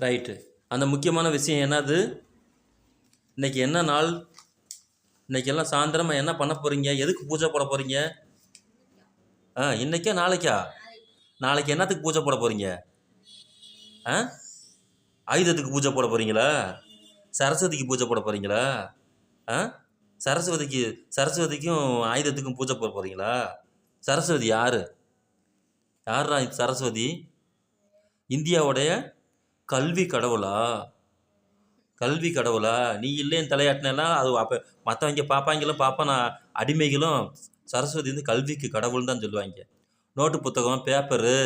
Right அந்த முக்கியமான விஷயம் என்னது? இன்னைக்கு என்ன நாள்? இன்றைக்கெல்லாம் சாயந்தரமா என்ன பண்ண போகிறீங்க எதுக்கு பூஜை போட போகிறீங்க ஆ இன்னைக்கா நாளைக்கா? நாளைக்கு என்னத்துக்கு பூஜை போட போகிறீங்க ஆ? ஆயுதத்துக்கு பூஜை போட போகிறீங்களா சரஸ்வதிக்கு பூஜை போட போகிறீங்களா ஆ? சரஸ்வதிக்கு சரஸ்வதிக்கும் ஆயுதத்துக்கும் பூஜை போட போகிறீங்களா சரஸ்வதி யாரு? யாரா சரஸ்வதி? இந்தியாவுடைய கல்வி கடவுளா? கல்வி கடவுளா? நீ இல்லைன்னு தலையாட்டினா அது அப்போ மற்றவங்க பார்ப்பாங்களும் நான் அடிமைகளும் சரஸ்வதி வந்து கல்விக்கு கடவுள்னு தான் சொல்லுவாங்க. நோட்டு புத்தகம் பேப்பரு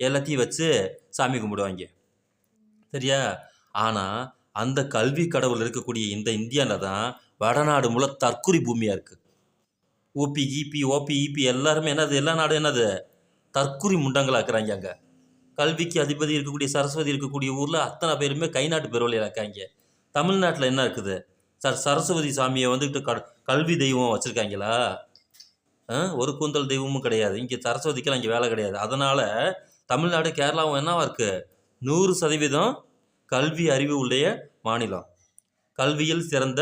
எல்லாத்தையும் வச்சு சாமி கும்பிடுவாங்க. சரியா? ஆனால் அந்த கல்வி கடவுள் இருக்கக்கூடிய இந்த இந்தியாவில் தான் வடநாடு முழு தற்குறி பூமியாக இருக்குது ஓபி ஈபி ஓபி இபி எல்லாருமே என்னது? எல்லா நாடும் என்னது? தற்குறி முண்டங்களா இருக்கிறாங்க அங்கே. கல்விக்கு அதிபதி இருக்கக்கூடிய சரஸ்வதி இருக்கக்கூடிய ஊரில் அத்தனை பேருமே கை நாட்டு இருக்காங்க தமிழ்நாட்டில் என்ன இருக்குது? சார் சரஸ்வதி சாமியை வந்துக்கிட்டு க கல்வி தெய்வம் வச்சுருக்காங்களா? ஒரு கூந்தல் தெய்வமும் கிடையாது. இங்கே சரஸ்வதிக்கெல்லாம் இங்கே வேலை கிடையாது. அதனால் தமிழ்நாடு கேரளாவும் என்னவா இருக்குது நூறு சதவீதம் கல்வி அறிவு உடைய மாநிலம். கல்வியில் சிறந்த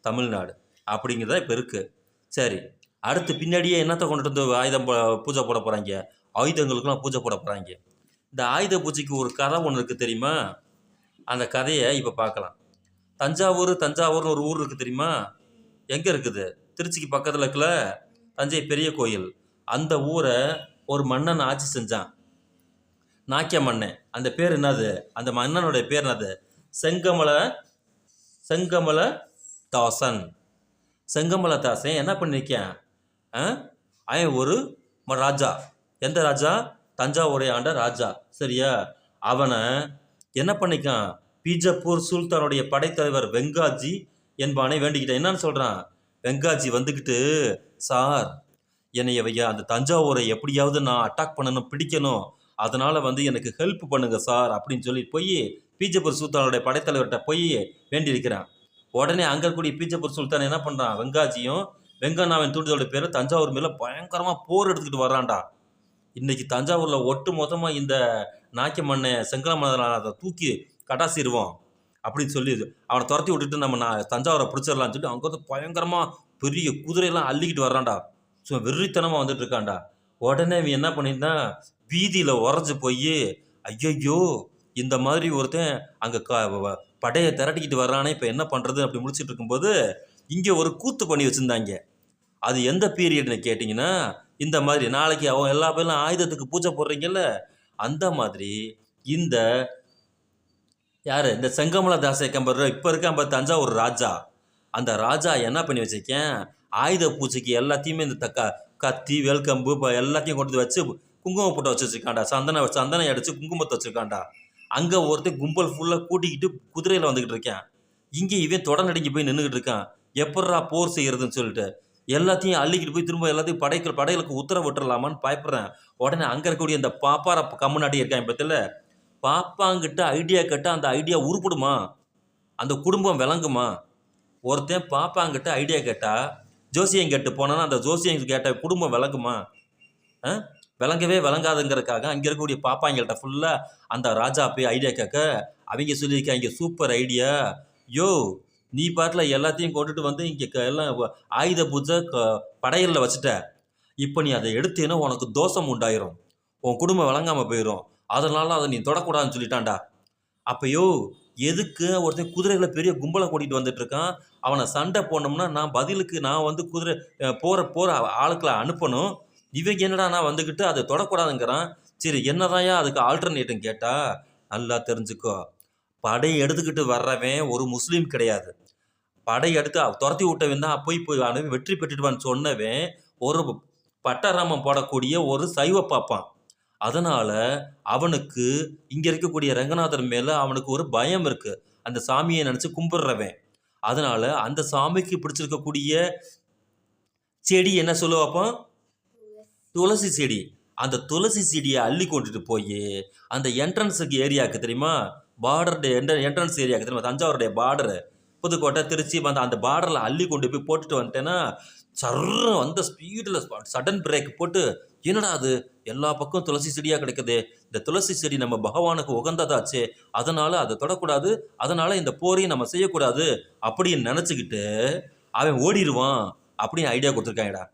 தமிழ்நாடு. அப்படிங்கிறத இப்போ இருக்குது சரி அடுத்து பின்னாடியே என்னத்தை கொண்டுட்டு வந்து ஆயுதம் போ- பூஜை போட போகிறாங்க ஆயுதங்களுக்கெல்லாம் பூஜை போட போகிறாங்க இந்த ஆயுத பூஜைக்கு ஒரு கதை ஒன்று இருக்குது தெரியுமா? அந்த கதையை இப்போ பார்க்கலாம். தஞ்சாவூர் தஞ்சாவூர்னு ஒரு ஊர் இருக்குது தெரியுமா? எங்கே இருக்குது? திருச்சிக்கு பக்கத்தில் இருக்கல தஞ்சை பெரிய கோயில். அந்த ஊரை ஒரு மன்னன் ஆட்சி செஞ்சான். நாக்கிய மன்னன் அந்த பேர் என்னது? அந்த மன்னனுடைய பேர் என்னது? செங்கமல செங்கமல தாசன் செங்கமல தாசன் என்ன பண்ணியிருக்கேன் அவன் ஒரு ராஜா. எந்த ராஜா? தஞ்சாவூரை ஆண்ட ராஜா. சரியா? அவனை என்ன பண்ணிக்கான்? பீஜப்பூர் சுல்தானுடைய படைத்தலைவர் வெங்காஜி என்பானை வேண்டிக்கிட்டான். என்னன்னு சொல்கிறான் வெங்காஜி வந்துக்கிட்டு சார் என்னைய வையா அந்த தஞ்சாவூரை எப்படியாவது நான் அட்டாக் பண்ணணும் பிடிக்கணும். அதனால் வந்து எனக்கு ஹெல்ப் பண்ணுங்க சார் அப்படின்னு சொல்லி போய் பீஜப்பூர் சுல்தானுடைய படைத்தலைவர்கிட்ட போய் வேண்டியிருக்கிறான். உடனே அங்கே இருக்கக்கூடிய பீஜப்பூர் சுல்தான் என்ன பண்ணுறான் வெங்காஜியும் வெங்கண்ணாவின் தூண்டுதலோட பேர் தஞ்சாவூர் மேலே பயங்கரமாக போர் எடுத்துக்கிட்டு வர்றான்டா. இன்னைக்கு தஞ்சாவூரில் ஒட்டு மொத்தமாக இந்த நாக்கிய மண்ணை செங்கல மன்னனை அதை தூக்கி கடாசிடுவோம் அப்படின்னு சொல்லி அவனை துரத்தி விட்டுட்டு நம்ம நான் தஞ்சாவூரை பிடிச்சிடலாம்னு சொல்லி அங்கே வந்து பயங்கரமாக பெரிய குதிரையெல்லாம் அள்ளிக்கிட்டு வர்றான்டா. ஸோ வெறித்தனமாக வந்துட்டு இருக்கான்டா. உடனே இவன் என்ன பண்ணியிருந்தான் வீதியில் உறைஞ்சு போய் ஐயையோ இந்த மாதிரி ஒருத்தன் அங்கே க படையை திரட்டிக்கிட்டு வர்றானே இப்போ என்ன பண்ணுறது அப்படி முடிச்சிட்டு இருக்கும்போது இங்கே ஒரு கூத்து பண்ணி வச்சுருந்தாங்க. அது எந்த பீரியட்னு கேட்டிங்கன்னா இந்த மாதிரி நாளைக்கு அவன் எல்லா பேரும் ஆயுதத்துக்கு பூஜை போடுறீங்கல்ல அந்த மாதிரி இந்த யார்? இந்த செங்கமல தாசை கம்பர் இப்போ இருக்கான் பார்த்து தஞ்சாவூர் ராஜா. அந்த ராஜா என்ன பண்ணி வச்சுருக்கேன்? ஆயுத பூஜைக்கு எல்லாத்தையுமே இந்த தக்கா கத்தி வேல்கம்பு இப்போ எல்லாத்தையும் கொண்டு வந்து வச்சு குங்குமம் போட்டு வச்சு சந்தனம் சந்தன சந்தனம் அடித்து குங்குமத்தை வச்சுருக்காண்டா அங்கே ஒருத்தன் கும்பல் ஃபுல்லாக கூட்டிக்கிட்டு குதிரையில் வந்துக்கிட்டு இருக்கேன். இங்கே இவன் தொடநடுங்கி போய் நின்றுக்கிட்டு இருக்கான். எப்பட்றா போர் செய்கிறதுன்னு சொல்லிட்டு. எல்லாத்தையும் அள்ளிக்கிட்டு போய் திரும்ப எல்லாத்தையும் படைகள் படைகளுக்கு உத்தரவு விட்டுறலாமான்னு பயப்படுறேன். உடனே அங்கே இருக்கக்கூடிய இந்த பாப்பார கம்முனாட்டி இருக்கான் பத்தில் பாப்பாங்கிட்ட ஐடியா கேட்டால் அந்த ஐடியா உருப்பிடுமா? அந்த குடும்பம் விளங்குமா? ஒருத்தன் பாப்பாங்கிட்ட ஐடியா கேட்டால் ஜோசியம் கேட்டு போனான்னா அந்த ஜோசியம் கேட்ட குடும்பம் விளங்குமா? ஆ? விளங்கவே விளங்காதுங்கிறதுக்காக அங்கே இருக்கக்கூடிய பாப்பாங்கள்ட்ட ஃபுல்லாக அந்த ராஜா போய் ஐடியா கேட்க அவங்க சொல்லியிருக்காங்க சூப்பர் ஐடியா யோ நீ பாட்டில் எல்லாத்தையும் கொண்டுட்டு வந்து இங்கே எல்லாம் ஆயுத பூஜை க- படையலில் வச்சுட்ட. இப்போ நீ அதை எடுத்தேன்னா உனக்கு தோஷம் உண்டாயிரும். உன் குடும்பம் விளங்காமல் போயிடும் அதனால அதை நீ தொடக்கூடாதுன்னு சொல்லிட்டான்டா. அப்பயோ எதுக்கு ஒருத்தன் குதிரையில் பெரிய கும்பலை கூட்டிகிட்டு வந்துட்டு இருக்கான் அவனை சண்டை போனோம்னா நான் பதிலுக்கு நான் வந்து குதிரை போகிற போகிற ஆளுக்களை அனுப்பணும். இவங்க என்னடா நான் வந்துக்கிட்டு அதை தொடக்கூடாதுங்கிறான்? சரி என்னதான்யா அதுக்கு ஆல்டர்னேட்டும் கேட்டால் நல்லா தெரிஞ்சுக்கோ. படை எடுத்துக்கிட்டு வர்றவன் ஒரு முஸ்லீம் கிடையாது. படை எடுத்து துரத்தி விட்டவன் தான் போய் போய் வெற்றி பெற்றுடுவான்னு சொன்னவன் ஒரு பட்டராமம் போடக்கூடிய ஒரு சைவ பாப்பான். அதனால் அவனுக்கு இங்கே இருக்கக்கூடிய ரங்கநாதர் மேலே அவனுக்கு ஒரு பயம் இருக்குது அந்த சாமியை நினச்சி கும்பிட்றவன். அதனால் அந்த சாமிக்கு பிடிச்சிருக்கக்கூடிய செடி என்ன சொல்லுவாப்பான் துளசி செடி. அந்த துளசி செடியை அள்ளி கொண்டுட்டு போய் அந்த என்ட்ரன்ஸுக்கு ஏரியாவுக்கு தெரியுமா? பார்டர் என்ட்ரன்ஸ் ஏரியாக்கு தெரியுமா தஞ்சாவூருடைய பார்டரு புதுக்கோட்டை திருச்சி வந்த அந்த பார்டரில் அள்ளி கொண்டு போய் போட்டுட்டு வந்துட்டேன்னா சர்ற வந்த ஸ்பீடில் சடன் பிரேக் போட்டு என்னடா அது? எல்லா பக்கம் துளசி செடியாக கிடைக்குது. இந்த துளசி செடி நம்ம பகவானுக்கு உகந்ததாச்சு. அதனால் அதை தொடக்கூடாது. அதனால் இந்த போரையும் நம்ம செய்யக்கூடாது. அப்படின்னு நினச்சிக்கிட்டு அவன் ஓடிடுவான் அப்படின்னு ஐடியா கொடுத்துருக்காங்கடா.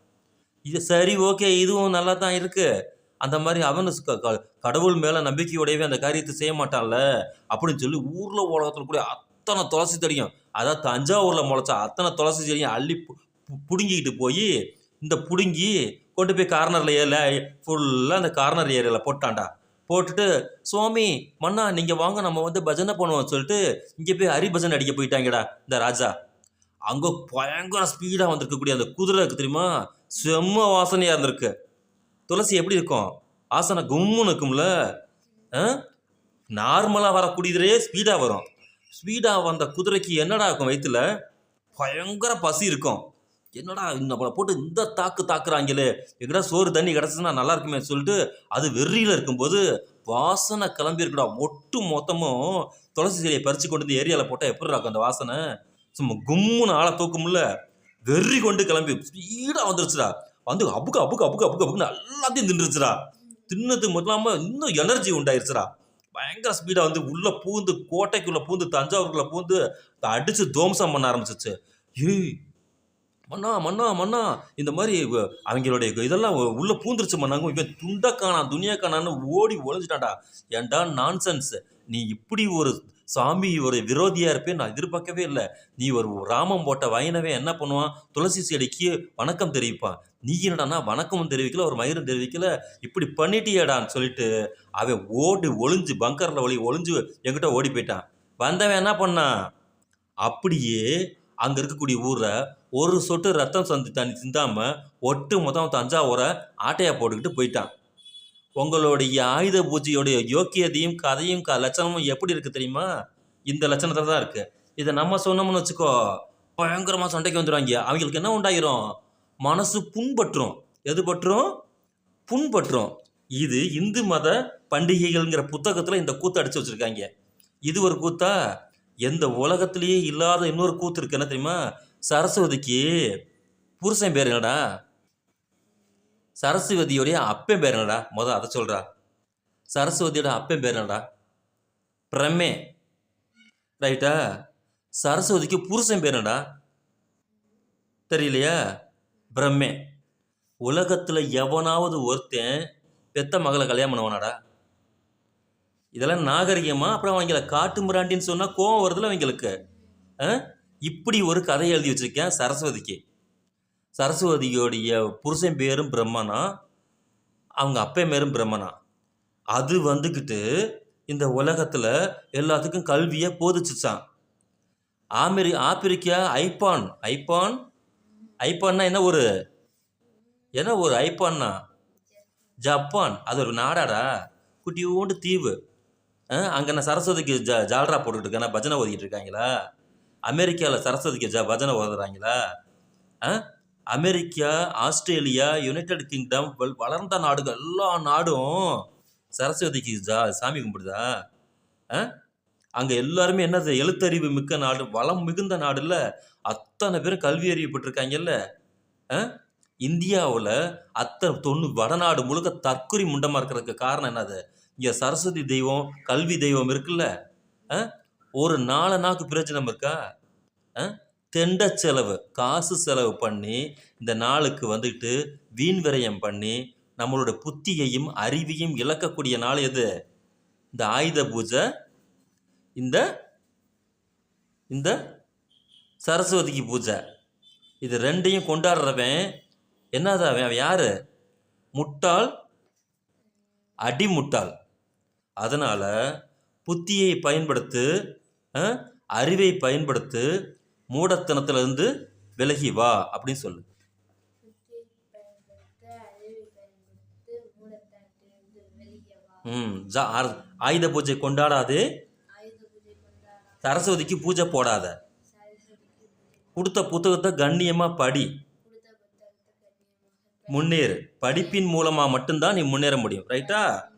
இது சரி ஓகே இதுவும் நல்லா தான் இருக்குது அந்த மாதிரி அவனு க- க- கடவுள் மேலே நம்பிக்கையோடையவே அந்த காரியத்தை செய்ய மாட்டான்ல? அப்படின்னு சொல்லி ஊரில் உலகத்தில் கூட அத்தனை துளசி தெரியும் அதாவது தஞ்சாவூரில் முளைச்சா அத்தனை துளசி செடியும் அள்ளி பு- புடுங்கிக்கிட்டு போய் இந்த புடுங்கி கொண்டு போய் கார்னரில் ஏல ஃபுல்லாக அந்த கார்னர் ஏரியாவில் போட்டான்டா. போட்டுட்டு சுவாமி மன்னா நீங்கள் வாங்க நம்ம வந்து பஜனை பண்ணுவோம் சொல்லிட்டு இங்கே போய் ஹரி பஜனை அடிக்க போயிட்டாங்கடா இந்த ராஜா. அங்கே பயங்கர ஸ்பீடாக வந்திருக்கக்கூடிய அந்த குதிரை தெரியுமா? செம்ம வாசனையாக இருந்திருக்கு. துளசி எப்படி இருக்கும்? ஆசனை கும்முன்னு இருக்கும்ல. நார்மலாக வரக்கூடியதுலே ஸ்பீடாக வரும். ஸ்பீடாக வந்த குதிரைக்கு என்னடா இருக்கும் வயிற்றுல பயங்கர பசி இருக்கும். என்னடா நம்மளை போட்டு இந்த தாக்கு தாக்குறாங்களே. எங்கடா சோறு தண்ணி கிடச்சுன்னா நல்லா இருக்குமே சொல்லிட்டு அது வெறியில் இருக்கும்போது வாசனை கிளம்பி இருக்குடா. ஒட்டு மொத்தமும் துளசி செடியை பறித்து கொண்டு வந்து ஏரியாவில் போட்டால் எப்படி இருக்கும் அந்த வாசனை? சும்மா கும்முன்னு ஆளை தூக்கும்ல. வெறி கொண்டு கிளம்பி ஸ்பீடாக வந்துருச்சுடா. வந்து அபுக்கு அபுக்கு அபுக்கு அப்புக்கு அபுக்கு எல்லாத்தையும் தின்றுச்சுடா தின்னது மட்டும் இல்லாமல் இன்னும் எனர்ஜி உண்டாயிருச்சுடா. பயங்கர ஸ்பீடாக வந்து உள்ளே பூந்து கோட்டைக்குள்ளே பூந்து தஞ்சாவூருக்குள்ளே பூந்து அடித்து துவம்சம் பண்ண ஆரம்பிச்சிச்சு. ஏய் மண்ணா மண்ணா மண்ணா இந்த மாதிரி அவங்களுடைய இதெல்லாம் உள்ளே பூந்துருச்சு மண்ணாங்க இவன் துண்டக்கானா துணியாக்கானான்னு ஓடி ஒழிஞ்சிட்டான்டா ஏன்டா நான்சென்ஸ் நீ இப்படி ஒரு சாமி ஒரு விரோதியாக இருப்பேன் நான் எதிர்பார்க்கவே இல்லை. நீ ஒரு ராமம் போட்ட வயனவே என்ன பண்ணுவான்? துளசி செடிக்கு வணக்கம் தெரிவிப்பான். நீ என்னடான்னா வணக்கமும் தெரிவிக்கல ஒரு மயிரும் தெரிவிக்கல. இப்படி பண்ணிட்டியேடான்னு சொல்லிட்டு அவன் ஓடி ஒளிஞ்சு பங்கரில் ஒளி ஒளிஞ்சு எங்கிட்ட ஓடி போயிட்டான். வந்தவன் என்ன பண்ணான்? அப்படியே அங்கே இருக்கக்கூடிய ஊரை ஒரு சொட்டு ரத்தம் சந்தி தண்ணி சிந்தாமல் ஒட்டு மொத்தம் தஞ்சாவூரை ஆட்டையா போட்டுக்கிட்டு போயிட்டான். உங்களுடைய ஆயுத பூஜையோடைய யோக்கியதையும் கதையும் க லட்சணமும் எப்படி இருக்குது தெரியுமா? இந்த லட்சணத்தில் தான் இருக்குது இதை நம்ம சொன்னோம்னு வச்சுக்கோ பயங்கரமாக சண்டைக்கு வந்துடுவாங்க அவங்களுக்கு என்ன உண்டாயிரும்? மனசு புண்பற்றும். எது பற்றும்? புண்பற்றும். இது இந்து மத பண்டிகைகள்ங்கிற புத்தகத்தில் இந்த கூத்தை அடித்து வச்சுருக்காங்க. இது ஒரு கூத்தா? எந்த உலகத்திலேயே இல்லாத இன்னொரு கூத்து இருக்கு. என்ன தெரியுமா? சரஸ்வதிக்கு புருஷன் பேர் என்னடா? சரஸ்வதியோடைய அப்பன் பேர் என்னடா? முத அதை சொல்கிறா சரஸ்வதியோட அப்பன் பேர் என்னடா? பிரமே. ரைட்டா சரஸ்வதிக்கு புருஷன் பேர் என்னடா? தெரியலையா? பிரம்மே உலகத்தில் எவனாவது ஒருத்தன் பெத்த மகளை கல்யாணம் பண்ணுவானாடா? இதெல்லாம் நாகரிகமாக அப்புறம் அவங்கள காட்டு மிராண்டின்னு சொன்னால் கோவம் வருதுல அவங்களுக்கு. ஆ? இப்படி ஒரு கதை எழுதி வச்சுருக்கேன் சரஸ்வதிக்கு. சரஸ்வதியோடைய புருஷன் பேரும் பிரம்மனா? அவங்க அப்பன் பேரும் பிரம்மனா? அது வந்துக்கிட்டு இந்த உலகத்தில் எல்லாத்துக்கும் கல்வியை போதிச்சுச்சான் ஆமெரி ஆப்பிரிக்கா ஐபான் ஐபான் ஐபான்னா என்ன ஒரு என்ன ஒரு ஐபான்னா ஜப்பான். அது ஒரு நாடாடா. குட்டியோண்டு தீவு. அங்கே நான் சரஸ்வதிக்கு ஜ ஜால்ரா போட்டுக்கிட்டு இருக்கேன். பஜனை ஓதிக்கிட்டு இருக்காங்களா? அமெரிக்காவில் சரஸ்வதிக்கு ஜ பஜனை ஓதுறாங்களா? ஆ? அமெரிக்கா ஆஸ்திரேலியா யுனைடெட் கிங்டம் வளர்ந்த நாடுகள் எல்லா நாடும் சரஸ்வதிக்கு ஜா சாமி கும்பிடுதா? ஆ? அங்கே எல்லாருமே என்னது எழுத்தறிவு மிக்க நாடு வளம் மிகுந்த நாடுல அத்தனை பேரும் கல்வி அறிவு இந்தியாவில் அத்தனை தொண்ணு வடநாடு முழுக்க தற்குறி முண்டமாக இருக்கிறதுக்கு காரணம் என்னது? இங்கே சரஸ்வதி தெய்வம் கல்வி தெய்வம் இருக்குல்ல? ஆ? ஒரு நாலனாக்கு பிரச்சனை இருக்கா? ஆ? தெண்ட செலவு காசு செலவு பண்ணி இந்த நாளுக்கு வந்துட்டு வீண் விரயம் பண்ணி நம்மளோட புத்தியையும் அறிவையும் இழக்கக்கூடிய நாள் எது? இந்த ஆயுத பூஜை இந்த இந்த சரஸ்வதிக்கு பூஜை. இது ரெண்டையும் கொண்டாடுறவன் என்னதான் அவன்? அவன் யாரு? முட்டாள் அடிமுட்டாள். அதனால் புத்தியை பயன்படுத்து அறிவை பயன்படுத்து மூடத்தனத்திலிருந்து விலகி வா அப்படின்னு சொல்லு. ம் ஜா- ஆயுத பூஜை கொண்டாடாது. சரஸ்வதிக்கு பூஜை போடாத. கொடுத்த புத்தகத்தை கண்ணியமாக படி. முன்னேறு. படிப்பின் மூலமாக மட்டும்தான் நீ முன்னேற முடியும். ரைட்டா?